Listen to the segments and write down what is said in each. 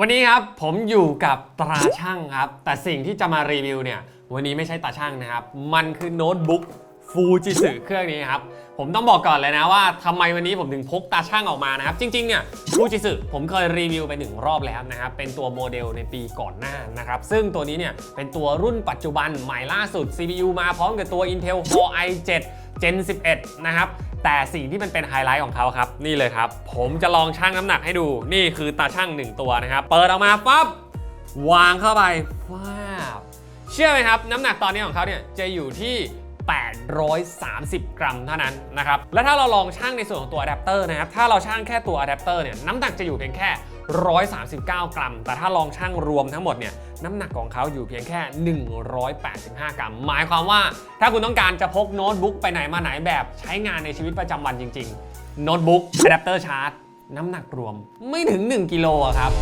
วันนี้ครับผมอยู่กับตราช่างครับ แต่สิ่งที่จะมารีวิวเนี่ย วันนี้ไม่ใช่ตาช่างนะครับ มันคือโน้ตบุ๊ก ฟูจิสึเครื่องนี้ครับ ผมต้องบอกก่อนเลยนะว่าทำไมวันนี้ผมถึงพกตาช่างออกมานะครับ จริงๆเนี่ยฟูจิสึผมเคยรีวิวไปหนึ่งรอบแล้วนะครับ เป็นตัวโมเดลในปีก่อนหน้านะครับ ซึ่งตัวนี้เนี่ยเป็นตัวรุ่นปัจจุบันใหม่ล่าสุด CPU มาพร้อมกับตัว Intel Core i7 Gen 11 นะครับแต่สิ่งที่มันเป็นไฮไลท์ของเขาครับ นี่เลยครับ ผมจะลองชั่งน้ำหนักให้ดูนี่คือตาชั่งตัวนะครับ เปิดออกมาปั๊บวางเข้าไปว้าวเชื่อไหมครับ น้ำหนักตอนนี้ของเขาเนี่ยจะอยู่ที่ 830 กรัมเท่านั้นนะครับและถ้าเราลองชั่งในส่วนของตัวอะแดปเตอร์นะครับถ้าเราชั่งแค่ตัวอะแดปเตอร์เนี่ยน้ำหนักจะอยู่เพียงแค่ 139 กรัม แต่ถ้าลองชั่งรวมทั้งหมดเนี่ยน้ำหนักของเขาอยู่เพียงแค่ 185 กรัม หมายความว่าถ้าคุณต้องการจะพกโน้ตบุ๊กไปไหนมาไหนแบบใช้งานในชีวิตประจำวันจริง ๆ โน้ตบุ๊กอะแดปเตอร์ชาร์จน้ำหนักรวมไม่ถึง 1 กิโลครับ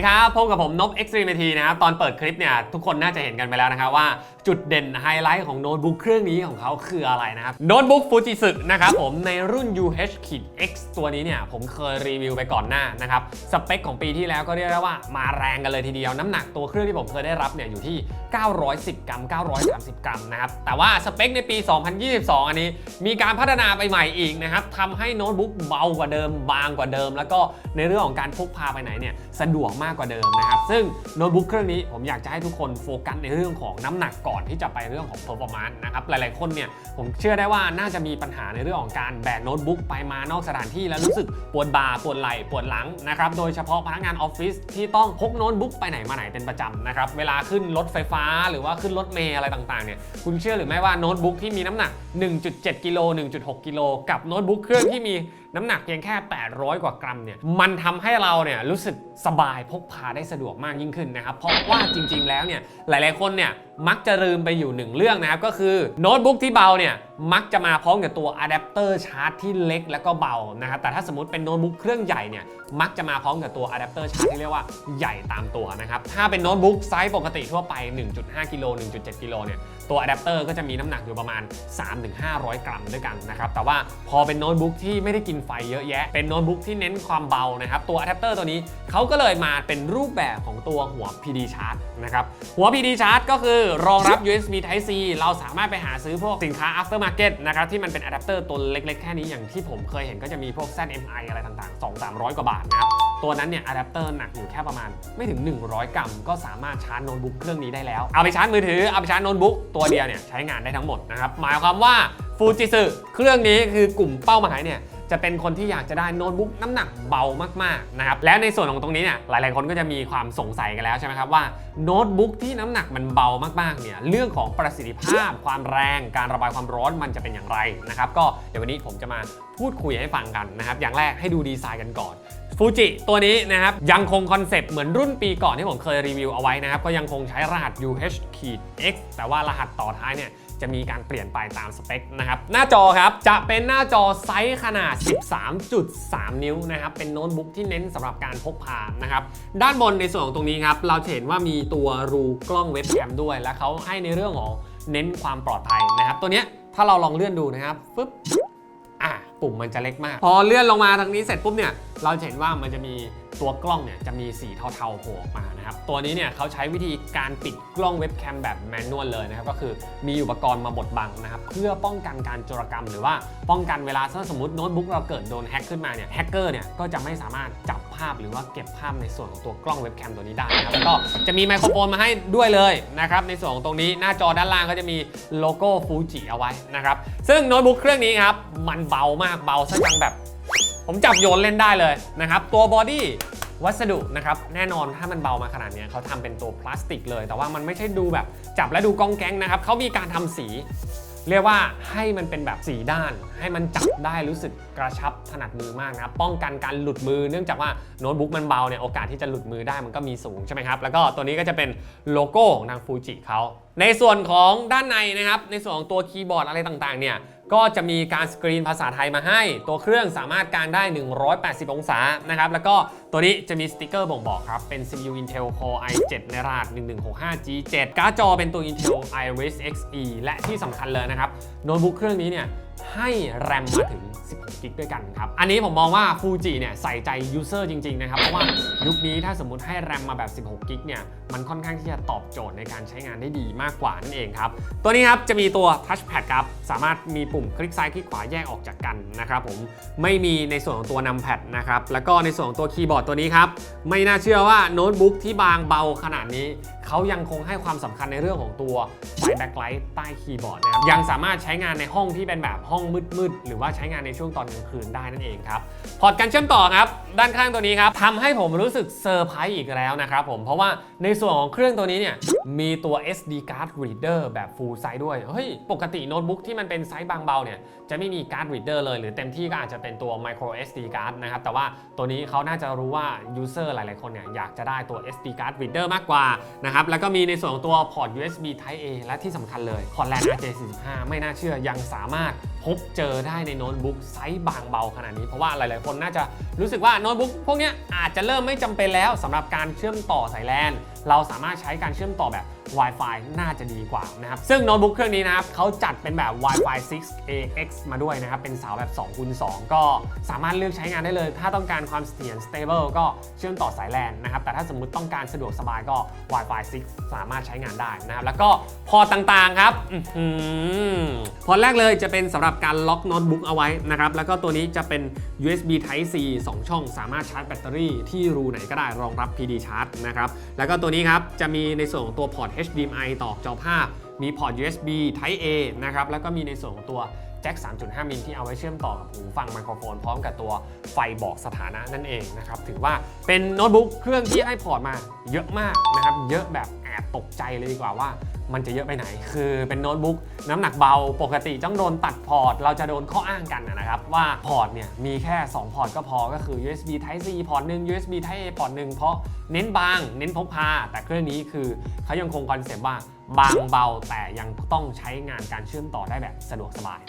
สวัสดีครับ พบกับผมนบ Xtreme นะครับ ตอนเปิดคลิปเนี่ย ทุกคนน่าจะเห็นกันไปแล้วนะครับว่าจุดเด่นไฮไลท์ของโน้ตบุ๊กเครื่องนี้ของเขาคืออะไรนะครับ โน้ตบุ๊กฟูจิสึนะครับผมในรุ่น UH-X ตัวนี้เนี่ย ผมเคยรีวิวไปก่อนหน้านะครับ สเปคของปีที่แล้วก็เรียกได้ว่ามาแรงกันเลยทีเดียว น้ำหนักตัวเครื่องที่ผมเคยได้รับเนี่ยอยู่ที่ 910 กรัม 930 กรัมนะครับ แต่ว่าสเปคในปี 2022 อันนี้ มีการพัฒนาไปใหม่อีกนะครับทำให้โน้ตบุ๊กเบากว่าเดิมบางกว่าเดิม แล้วก็ในเรื่องของการพกพาไปไหนเนี่ยสะดวกมากกว่าเดิมนะครับซึ่งโน้ตบุ๊กเครื่องนี้ผมอยากจะให้ทุกคนโฟกัสในเรื่องของน้ำหนักก่อนที่จะไปเรื่องของ performance นะครับหลายๆคนเนี่ยผมเชื่อได้ว่าน่าจะมีปัญหาในเรื่องของการแบกโน้ตบุ๊กไปมานอกสถานที่แล้วรู้สึกปวดบ่าปวดไหล่ปวดหลังนะครับโดยเฉพาะพนักงานออฟฟิศที่ต้องพกโน้ตบุ๊กไปไหนมาไหนเป็นประจำนะครับเวลาขึ้นรถไฟฟ้าหรือว่าขึ้นรถเมล์อะไรต่างๆเนี่ยคุณเชื่อหรือไม่ว่าโน้ตบุ๊กที่มีน้ำหนัก 1.7 กิโล 1.6 กิโลกับโน้ตบุ๊กเครื่องที่มี น้ำหนักเพียงแค่ 800 กว่ากรัมเนี่ยมันทำให้เราเนี่ยรู้สึกสบายพกพาได้สะดวกมากยิ่งขึ้นนะครับเพราะว่าจริง ๆ แล้วเนี่ยหลาย ๆคนเนี่ย มักจะลืมไปอยู่หนึ่งเรื่องนะครับ ก็คือโน้ตบุ๊กที่เบาเนี่ย มักจะมาพร้อมกับตัวอะแดปเตอร์ชาร์จที่เล็กแล้วก็เบานะครับแต่ถ้าสมมติเป็นโน้ตบุ๊กเครื่องใหญ่เนี่ยมักจะมาพร้อมกับตัวอะแดปเตอร์ชาร์จที่เรียกว่าใหญ่ตามตัวนะครับถ้าเป็นโน้ตบุ๊กไซส์ปกติทั่วไป 1.5กิโล1.7กิโลเนี่ยตัวอะแดปเตอร์ก็จะมีน้ำหนักอยู่ประมาณ 3-500 กรัมด้วยกันนะครับแต่ว่าพอเป็นโน้ตบุ๊กที่ไม่ได้กินไฟเยอะแยะเป็นโน้ตบุ๊กที่เน้นความเบานะครับตัวอะแดปเตอร์ตัวนี้เขาก็เลยมาเป็นรูปแบบของตัวหัว PD Charge นะครับหัว PD Charge ก็คือรองรับ USB Type C เราสามารถไปหาซื้อพวกสินค้า aftermarket นะครับที่มันเป็นอะแดปเตอร์ตัวเล็กๆ แค่นี้อย่างที่ผมเคยเห็นก็จะมีพวก ZMI อะไรต่างๆ 2-300 กว่าบาทนะครับ ตัวนั้นเนี่ยอะแดปเตอร์หนักอยู่แค่ประมาณไม่ถึง 100 กรัม ก็สามารถชาร์จโน้ตบุ๊กเครื่องนี้ได้แล้ว เอาไปชาร์จมือถือ เอาไปชาร์จโน้ตบุ๊กตัวเดียวเนี่ยใช้งานได้ทั้งหมดนะครับหมายความว่าฟูจิสึเครื่องนี้คือกลุ่มเป้าหมายเนี่ย จะเป็นคนที่อยากจะได้โน้ตบุ๊กน้ำหนักเบามากๆนะครับและในส่วนของตรงนี้เนี่ยหลายๆคนก็จะมีความสงสัยกันแล้วใช่ไหมครับว่าโน้ตบุ๊กที่น้ำหนักมันเบามากๆเนี่ยเรื่องของประสิทธิภาพ ความแรง การระบายความร้อนมันจะเป็นอย่างไรนะครับก็เดี๋ยววันนี้ผมจะมาพูดคุยให้ฟังกันนะครับอย่างแรกให้ดูดีไซน์กันก่อนฟูจิตัวนี้นะครับยังคงคอนเซปต์เหมือนรุ่นปีก่อนที่ผมเคยรีวิวเอาไว้นะครับก็ยังคงใช้รหัส UH-X แต่ว่ารหัสต่อท้ายเนี่ย จะมีการเปลี่ยนไปตามสเปคนะครับ หน้าจอครับ จะเป็นหน้าจอไซส์ขนาด 13.3 นิ้วนะครับ เป็นโน้ตบุ๊กที่เน้นสำหรับการพกพานะครับ ด้านบนในส่วนของตรงนี้ครับ เราจะเห็นว่ามีตัวรูกล้องเว็บแคมด้วย และเขาให้ในเรื่องของเน้นความปลอดภัยนะครับ ตัวนี้ถ้าเราลองเลื่อนดูนะครับปึ๊บอะ ปุ่มมันจะเล็กมาก พอเลื่อนลงมาทางนี้เสร็จปุ๊บเนี่ยเราจะเห็นว่ามันจะมีตัวกล้องเนี่ยจะมีสีเทาๆโผล่ออกมานะครับ ตัวนี้เนี่ยเขาใช้วิธีการปิดกล้องเว็บแคมแบบแมนนวลเลยนะครับ ก็คือมีอุปกรณ์มาบดบังนะครับ เพื่อป้องกันการโจรกรรม หรือว่าป้องกันเวลาถ้าสมมติโน้ตบุ๊กเราเกิดโดนแฮกขึ้นมาเนี่ยแฮกเกอร์เนี่ยก็จะไม่สามารถจับภาพหรือว่าเก็บภาพในส่วนของตัวกล้องเว็บแคมตัวนี้ได้นะครับแล้วก็จะมีไมโครโฟนมาให้ด้วยเลยนะครับในส่วนของตรงนี้หน้าจอด้านล่างก็จะมีโลโก้ฟูจิเอาไว้นะครับซึ่งโน้ตบุ๊กเครื่องนี้ครับมันเบามากเบาซะจังแบบ ผมจับโยนเล่นได้เลยนะครับ ตัวบอดี้วัสดุนะครับแน่นอนถ้ามันเบามาขนาดนี้เขาทำเป็นตัวพลาสติกเลย แต่ว่ามันไม่ใช่ดูแบบจับและดูกองแก๊งนะครับเขามีการทำสี เรียกว่าให้มันเป็นแบบสีด้าน ให้มันจับได้รู้สึกกระชับถนัดมือมากนะครับป้องกันการหลุดมือเนื่องจากว่าโน้ตบุ๊กมันเบาเนี่ยโอกาสที่จะหลุดมือได้มันก็มีสูงใช่ไหมครับแล้วก็ตัวนี้ก็จะเป็นโลโก้ของทางฟูจิเขาในส่วนของด้านในนะครับในส่วนของตัวคีย์บอร์ดอะไรต่างๆเนี่ย ก็จะมีการสกรีนภาษาไทยมาให้ ตัวเครื่องสามารถกางได้ 180 องศานะครับแล้วก็ตัวนี้จะมีสติกเกอร์บ่งบอกครับ เป็น CPU Intel Core i7 ในรหัส 1165G7 การ์ดจอเป็นตัว Intel Iris Xe และที่สำคัญเลยนะครับโน้ตบุ๊กเครื่องนี้เนี่ย ให้แรมมาถึง 16 กิกด้วยกันครับ อันนี้ผมมองว่าฟูจิเนี่ยใส่ใจยูเซอร์จริง ๆ นะครับ เพราะว่ายุคนี้ถ้าสมมติให้แรมมาแบบ 16 กิกเนี่ยมันค่อนข้างที่จะตอบโจทย์ในการใช้งานได้ดีมากกว่านั่นเองครับ ตัวนี้ครับจะมีตัว Touchpad ครับ สามารถมีปุ่มคลิกซ้ายคลิกขวาแยกออกจากกันนะครับผมไม่มีในส่วนของตัวนำแพดนะครับแล้วก็ในส่วนของตัวคีย์บอร์ดตัวนี้ครับไม่น่าเชื่อว่าโน้ตบุ๊กที่บางเบาขนาดนี้ เขายังคงให้ความสำคัญในเรื่องของตัวไฟแบ็คไลท์ใต้คีย์บอร์ดนะครับยังสามารถใช้งานในห้องที่เป็นแบบห้องมืดๆ หรือว่าใช้งานในช่วงตอนกลางคืนได้นั่นเองครับพอร์ตการเชื่อมต่อครับ ด้านข้างตัวนี้ครับทำให้ผมรู้สึกเซอร์ไพรส์อีกแล้วนะครับผมเพราะว่าในส่วนของเครื่องตัวนี้เนี่ยมีตัว SD card reader แบบ full size ด้วยเฮ้ยปกติโน้ตบุ๊กที่มันเป็นไซส์บางเบาเนี่ยจะไม่มี card reader เลย หรือเต็มที่ก็อาจจะเป็นตัว micro SD card นะครับแต่ว่าตัวนี้เขาน่าจะรู้ว่า user หลาย ๆ คนเนี่ยอยากจะได้ตัว SD card reader มากกว่านะครับแล้วก็มีในส่วนของตัวพอร์ต USB Type A และที่สำคัญเลยพอร์ต lan RJ45 ไม่น่าเชื่อยังสามารถพบเจอได้ในโน้ตบุ๊กไซส์บางเบาขนาดนี้ เพราะว่าหลาย ๆ คนน่าจะรู้สึกว่าโน้ตบุ๊กพวกนี้อาจจะเริ่มไม่จำเป็นแล้วสำหรับการเชื่อมต่อสายแลนเราสามารถใช้การเชื่อมต่อแบบ Wi-Fi น่าจะดีกว่านะครับ ซึ่งโน้ตบุ๊กเครื่องนี้นะครับเขาจัดเป็นแบบ Wi-Fi 6 AX มาด้วยนะครับ เป็นเสาแบบ2คูณ2ก็สามารถเลือกใช้งานได้เลย ถ้าต้องการความเสถียร stable ก็เชื่อมต่อสายแลนนะครับ แต่ถ้าสมมุติต้องการสะดวกสบายก็ Wi-Fi 6 สามารถใช้งานได้นะครับ แล้วก็พอต่างๆครับอพอแรกเลยจะเป็นสำหรับการล็อกโน้ตบุ๊กเอาไว้นะครับ แล้วก็ตัวนี้จะเป็น USB Type C 2 ช่อง สามารถชาร์จแบตเตอรี่ที่รูไหนก็ได้รองรับ PD Charge นะครับ แล้วก็ตัวนี้ครับจะมีในส่วนของตัวพอร์ต HDMI ต่อจอภาพ มีพอร์ต USB Type A นะครับ แล้วก็มีในส่วนของตัว แจ็ค 3.5 มิลที่เอาไว้เชื่อมต่อกับหูฟังไมโครโฟน พร้อมกับตัวไฟบอกสถานะนั่นเองนะครับ ถือว่าเป็นโน้ตบุ๊กเครื่องที่ให้พอร์ตมาเยอะมากนะครับ เยอะแบบแอบตกใจเลยดีกว่าว่ามันจะเยอะไปไหน คือเป็นโน้ตบุ๊กน้ำหนักเบา ปกติต้องโดนตัดพอร์ต เราจะโดนข้ออ้างกันนะครับ ว่าพอร์ตเนี่ยมีแค่ 2 พอร์ตก็พอ ก็คือ USB Type C พอร์ตหนึ่ง USB Type A พอร์ตหนึ่งเพราะเน้นบาง เน้นพกพา แต่เครื่องนี้คือเขายังคงคอนเซปต์ว่า บางเบาแต่ยังต้องใช้งานการเชื่อมต่อได้แบบสะดวกสบาย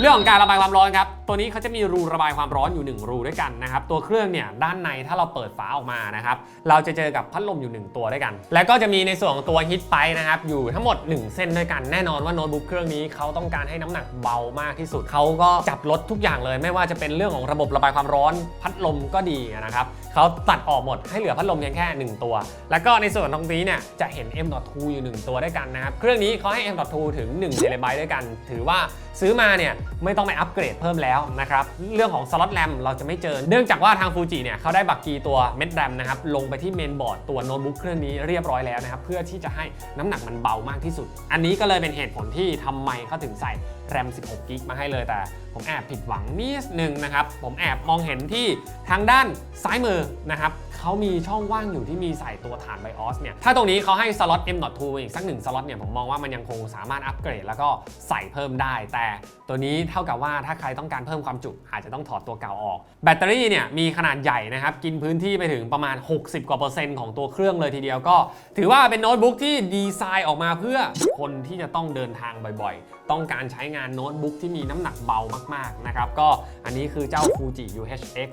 เรื่องของการระบายความร้อนครับ ตัวนี้เขาจะมีรูระบายความร้อนอยู่ 1 รูด้วยกันนะครับ ตัวเครื่องเนี่ยด้านในถ้าเราเปิดฝาออกมานะครับ เราจะเจอกับพัดลมอยู่ 1 ตัวด้วยกัน แล้วก็จะมีในส่วนของตัวฮิตไปนะครับอยู่ทั้งหมด 1 เส้นด้วยกันแน่นอนว่าโน้ตบุ๊กเครื่องนี้เขาต้องการให้น้ำหนักเบามากที่สุดเขาก็จับลดทุกอย่างเลย ไม่ว่าจะเป็นเรื่องของระบบระบายความร้อนพัดลมก็ดีนะครับเขาตัดออกหมดให้เหลือพัดลมเพียงแค่ 1 ตัว แล้วก็ในส่วนตรงนี้เนี่ยจะเห็น M.2 อยู่ 1 ตัวด้วยกันนะครับ เครื่องนี้เขาให้ M.2 ถึง1 t b ด้วยกัน ถือว่าซื้อมาเนี่ยไม่ต้องไปอัปเกรดเพิ่มแล้วนะครับ เรื่องของสล็อตแรมเราจะไม่เจอ เนื่องจากว่าทางฟูจิเนี่ยเขาได้บักกีตัวเม็ดแรมนะครับลงไปที่เมนบอร์ดตัวโน้ตบุ๊กเครื่องนี้เรียบร้อยแล้วนะครับเพื่อที่จะให้น้ำหนักมันเบามากที่สุด อันนี้ก็เลยเป็นเหตุผลที่ทำไมเขาถึงใส่แรม 16 กิกมาให้เลยแต่ ผมแอบผิดหวังนิดนึงนะครับ ผมแอบมองเห็นที่ทางด้านซ้ายมือนะครับ เขามีช่องว่างอยู่ที่มีใส่ตัวฐาน BIOS เนี่ย ถ้าตรงนี้เขาให้สล็อต M.2 อีกสักหนึ่งสล็อตเนี่ย ผมมองว่ามันยังคงสามารถอัปเกรดแล้วก็ใส่เพิ่มได้ แต่ตัวนี้เท่ากับว่าถ้าใครต้องการเพิ่มความจุอาจจะต้องถอดตัวเก่าออก แบตเตอรี่เนี่ยมีขนาดใหญ่นะครับ กินพื้นที่ไปถึงประมาณ 60 กว่าเปอร์เซ็นต์ของตัวเครื่องเลยทีเดียวก็ ถือว่าเป็นโน้ตบุ๊กที่ดีไซน์ออกมาเพื่อคนที่จะต้องเดินทางบ่อยๆ ต้องการใช้งานโน้ตบุ๊กที่มีน้ำหนักเบามากๆนะครับก็อันนี้คือเจ้า Fuji UHX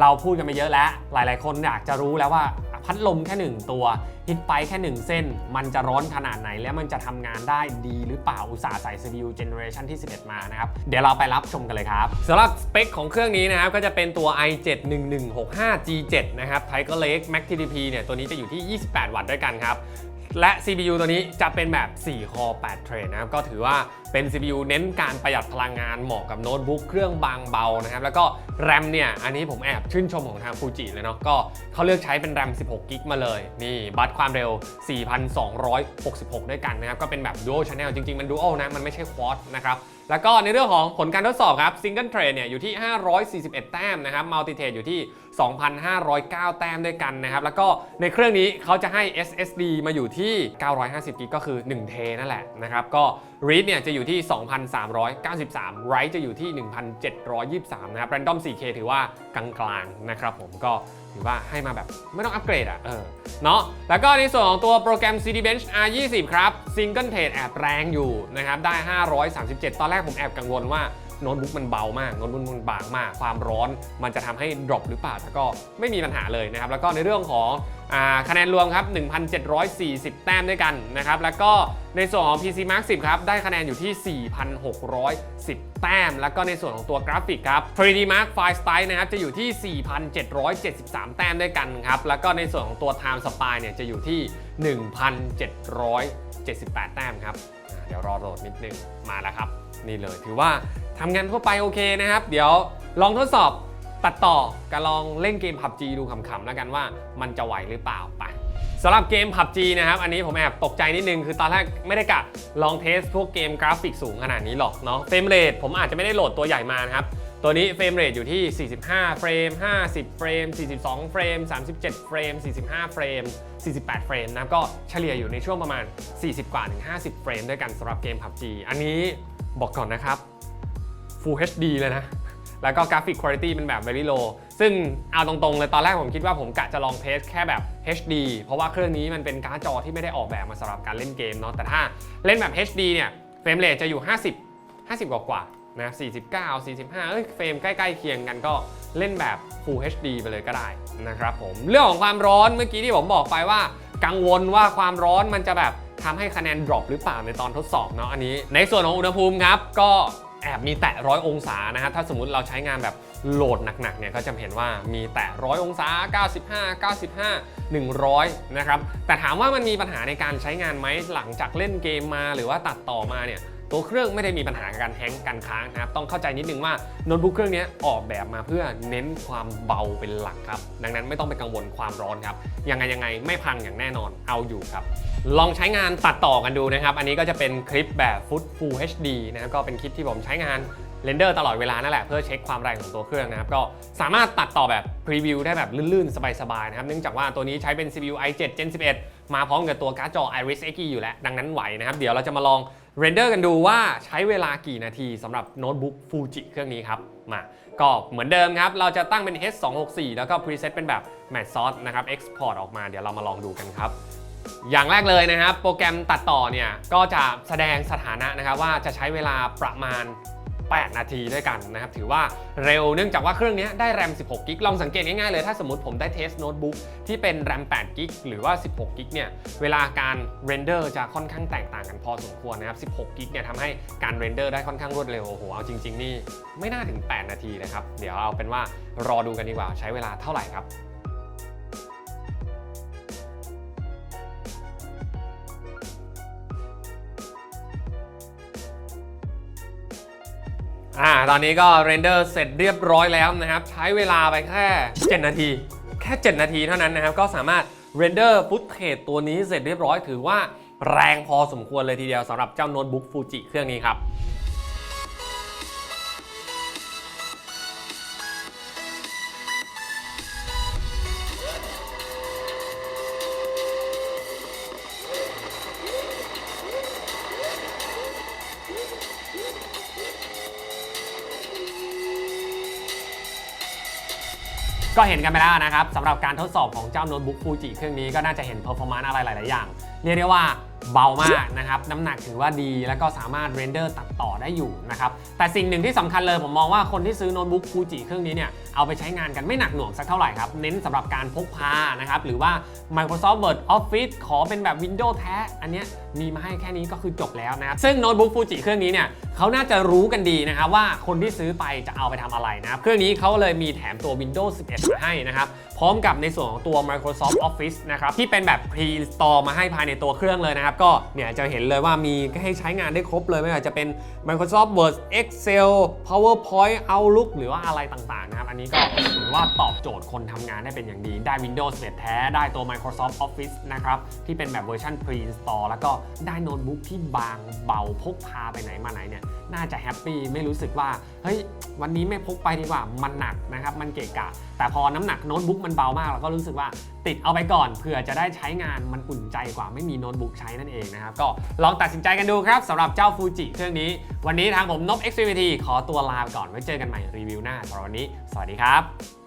เราพูดกันไปเยอะแล้ว หลาย ๆ คนอยากจะรู้แล้วว่าพัดลมแค่ 1 ตัวฮิตไปแค่ 1 เส้น มันจะร้อนขนาดไหน แล้วมันจะทำงานได้ดีหรือเปล่าอุตสาห์ใส่ CPU Generation ที่ 11 มานะครับ เดี๋ยวเราไปรับชมกันเลยครับสำหรับสเปคของเครื่องนี้นะครับ ก็จะเป็นตัว i7-1165G7 นะครับ Tiger Lake Max TDP เนี่ย ตัวนี้จะอยู่ที่ 28 วัตต์ด้วยกันครับ และ CPU ตัวนี้จะเป็นแบบ 4 คอ 8 เทรดนะครับ ก็ถือว่าเป็น CPU เน้นการประหยัดพลังงานเหมาะกับโน้ตบุ๊กเครื่องบางเบานะครับ แล้วก็แรมเนี่ย อันนี้ผมแอบชื่นชมของทางฟูจิเลยเนาะ ก็เขาเลือกใช้เป็นแรม 16 กิกมาเลย นี่ บัตความเร็ว 4,266 ด้วยกันนะครับ ก็เป็นแบบ Dual Channel จริง ๆ มัน Dual นะ มันไม่ใช่ Quad นะครับแล้วก็ในเรื่องของผลการทดสอบครับ Single Trade เนี่ยอยู่ที่ 541 แต้มนะครับ Multi Trade อยู่ที่ 2,509 แต้มด้วยกันนะครับ แล้วก็ในเครื่องนี้เขาจะให้ SSD มาอยู่ที่ 950กิกก็คือ1เทนั่นแหละนะครับ ก็ Read เนี่ยจะอยู่ที่ 2,393 Write จะอยู่ที่ 1,723 นะครับ Random 4K ถือว่ากลางๆนะครับผมก็ถือว่าให้มาแบบไม่ต้องอัปเกรดอะเออเนาะแล้วก็ในส่วนของตัวโปรแกรม CD Bench R20 ครับ Single Trade แอบแรงอยู่นะครับ ได้ 537 ตอนแรกผมแอบกังวลว่า โน้ตบุ๊กมันเบามากโน้ตบุ๊กมันบางมาก ความร้อนมันจะทำให้ดรอปหรือเปล่าแต่ก็ไม่มีปัญหาเลยนะครับ แล้วก็ในเรื่องของอคะแนนรวมครับ 1,740 แต้มด้วยกันนะครับ แล้วก็ในส่วนของ PC Mark 10 ครับ ได้คะแนนอยู่ที่ 4,610 แต้ม แล้วก็ในส่วนของตัวกราฟิกครับ 3D Mark File Style นะครับ จะอยู่ที่ 4,773 แต้มด้วยกันครับ แล้วก็ในส่วนของตัว Time Spy เนี่ย จะอยู่ที่ 1,778 แต้มครับ เดี๋ยวรอโหลดนิดนึง มาแล้วครับ นี่เลย ถือว่า ทำงานทั่วไปโอเคนะครับ เดี๋ยวลองทดสอบตัดต่อกับลองเล่นเกม PUBG ดูขำๆแล้วกันว่ามันจะไหวหรือเปล่าไปสำหรับเกม PUBG นะครับ อันนี้ผมแอบตกใจนิดนึง คือตอนแรกไม่ได้กะลองเทสพวกเกมกราฟิกสูงขนาดนี้หรอกเนาะเฟรมเรทผมอาจจะไม่ได้โหลดตัวใหญ่มานะครับ ตัวนี้เฟรมเรทอยู่ที่ 45 เฟรม 50 เฟรม 42 เฟรม 37 เฟรม 45 เฟรม 48 เฟรมนะก็เฉลี่ยอยู่ในช่วงประมาณ 40 กว่าถึง50 เฟรมด้วยกันสำหรับเกม PUBG อันนี้บอกก่อนนะครับ Full HD เลยนะ แล้วก็กราฟิกคุณภาพเป็นแบบ very low ซึ่งเอาตรงๆเลยตอนแรกผมคิดว่าผมกะจะลองเทสแค่แบบ HD เพราะว่าเครื่องนี้มันเป็นการ์ดจอที่ไม่ได้ออกแบบมาสำหรับการเล่นเกมเนาะแต่ถ้าเล่นแบบ HD เนี่ยเฟรมเรทจะอยู่ 50 50 กว่าๆนะ49 45 เอ้ยเฟรมใกล้ๆเคียงกันก็เล่นแบบ Full HD ไปเลยก็ได้นะครับผมเรื่องของความร้อนเมื่อกี้ที่ผมบอกไปว่า กังวลว่าความร้อนมันจะแบบทำให้คะแนนดรอปหรือเปล่าในตอนทดสอบเนาะอันนี้ ในส่วนของอุณหภูมิครับก็ แอบมีแตะร้อยองศานะฮะถ้าสมมติเราใช้งานแบบโหลดหนักๆเนี่ยก็จะเห็นว่ามีแตะร้อยองศา 95 95 100 นะครับ แต่ถามว่ามันมีปัญหาในการใช้งานไหมหลังจากเล่นเกมมาหรือว่าตัดต่อมาเนี่ย ตัวเครื่องไม่ได้มีปัญหาการแฮงก์การค้างนะครับต้องเข้าใจนิดนึงว่าโน้ตบุ๊กเครื่องนี้ออกแบบมาเพื่อเน้นความเบาเป็นหลักครับ ดังนั้นไม่ต้องไปกังวลความร้อนครับยังไงยังไงไม่พังอย่างแน่นอนเอาอยู่ครับ ลองใช้งานตัดต่อกันดูนะครับ อันนี้ก็จะเป็นคลิปแบบ Full Full HD นะครับก็เป็นคลิปที่ผมใช้งานเรนเดอร์ตลอดเวลานั่นแหละเพื่อเช็คความแรงของตัวเครื่องนะครับ ก็สามารถตัดต่อแบบพรีวิวได้แบบลื่นๆ สบายๆ นะครับ เนื่องจากว่าตัวนี้ใช้เป็น CPU i7 Gen 11 มาพร้อมกับตัวการ์ดจอ Iris Xe อยู่แล้ว ดังนั้นไหวนะครับ เดี๋ยวเราจะมาลอง เรนเดอร์กันดูว่าใช้เวลากี่นาทีสำหรับโน้ตบุ๊กฟูจิเครื่องนี้ครับ มา ก็เหมือนเดิมครับ เราจะตั้งเป็น H264 แล้วก็พรีเซตเป็นแบบ Matte Source นะครับ export ออกมาเดี๋ยวเรามาลองดูกันครับ อย่างแรกเลยนะครับ โปรแกรมตัดต่อเนี่ย ก็จะแสดงสถานะนะครับว่าจะใช้เวลาประมาณ 8 นาทีด้วยกันนะครับ ถือว่าเร็วเนื่องจากว่าเครื่องนี้ได้แรม 16 กิกลองสังเกตง่ายๆเลย ถ้าสมมติผมได้เทสโน้ตบุ๊กที่เป็นแรม 8 กิกหรือว่า 16 กิกเนี่ย เวลาการเรนเดอร์จะค่อนข้างแตกต่างกันพอสมควรนะครับ 16 กิกเนี่ยทำให้การเรนเดอร์ได้ค่อนข้างรวดเร็ว โอ้โห เอาจริง ๆ นี่ไม่น่าถึง 8 นาทีนะครับ เดี๋ยวเอาเป็นว่ารอดูกันดีกว่าใช้เวลาเท่าไหร่ครับ อ่าตอนนี้ก็เรนเดอร์เสร็จเรียบร้อยแล้วนะครับ ใช้เวลาไปแค่ 7 นาที แค่ 7 นาทีเท่านั้นนะครับ ก็สามารถเรนเดอร์ฟุตเทจตัวนี้เสร็จเรียบร้อยถือว่าแรงพอสมควรเลยทีเดียวสำหรับเจ้าโน้ตบุ๊กฟูจิเครื่องนี้ครับ ก็เห็นกันไปแล้วนะครับสำหรับการทดสอบของเจ้าโน้ตบุ๊กฟูจิเครื่องนี้ก็น่าจะเห็นเพอร์ฟอร์มานซ์อะไรหลาย ๆ อย่าง เรียกได้ว่าเบามากนะครับ น้ำหนักถือว่าดีแล้วก็สามารถเรนเดอร์ตัดต่อ ได้อยู่นะครับแต่สิ่งหนึ่งที่สำคัญเลยผมมองว่าคนที่ซื้อโน้ตบุ๊กฟูจิเครื่องนี้เนี่ยเอาไปใช้งานกันไม่หนักหน่วงสักเท่าไหร่ครับ เน้นสำหรับการพกพานะครับหรือว่า Microsoft Word Office ขอเป็นแบบ Windows แท้ อันเนี้ยมีมาให้แค่นี้ก็คือจบแล้วนะครับซึ่งโน้ตบุ๊กฟูจิเครื่องนี้เนี่ยเขาน่าจะรู้กันดีนะครับว่าคนที่ซื้อไปจะเอาไปทำอะไรนะครับเครื่องนี้เขาเลยมีแถมตัว Windows 11 มาให้นะครับพร้อมกับในส่วนของตัว Microsoft Office นะครับที่เป็นแบบ pre-install มาให้ภายในตัวเครื่องเลยนะครับก็เนี่ยจะเห็นเลยว่ามีให้ใช้งานได้ครบเลยไม่ว่าจะเป็น Microsoft Word Excel PowerPoint Outlook หรือว่าอะไรต่างๆนะครับ อันนี้ก็ถือว่าตอบโจทย์คนทำงานได้เป็นอย่างดี ได้ Windows 11แท้ ได้ตัว Microsoft Office นะครับ ที่เป็นแบบเวอร์ชัน pre-install แล้วก็ได้โน้ตบุ๊กที่บางเบาพกพาไปไหนมาไหนเนี่ย น่าจะแฮปปี้ไม่รู้สึกว่า เฮ้ยวันนี้ไม่พกไปดีกว่ามันหนักนะครับมันเกะกะ แต่พอน้ำหนักโน้ตบุ๊กมันเบามากเราก็รู้สึกว่าติดเอาไปก่อนเผื่อจะได้ใช้งานมันอุ่นใจกว่าไม่มีโน้ตบุ๊กใช้นั่นเองนะครับก็ลองตัดสินใจกันดูครับสำหรับเจ้าฟูจิเครื่องนี้ วันนี้ทางผมนบ x p v t ขอตัวลาไปก่อนไว้เจอกันใหม่รีวิวหน้าสำหรับวันนี้ สวัสดีครับ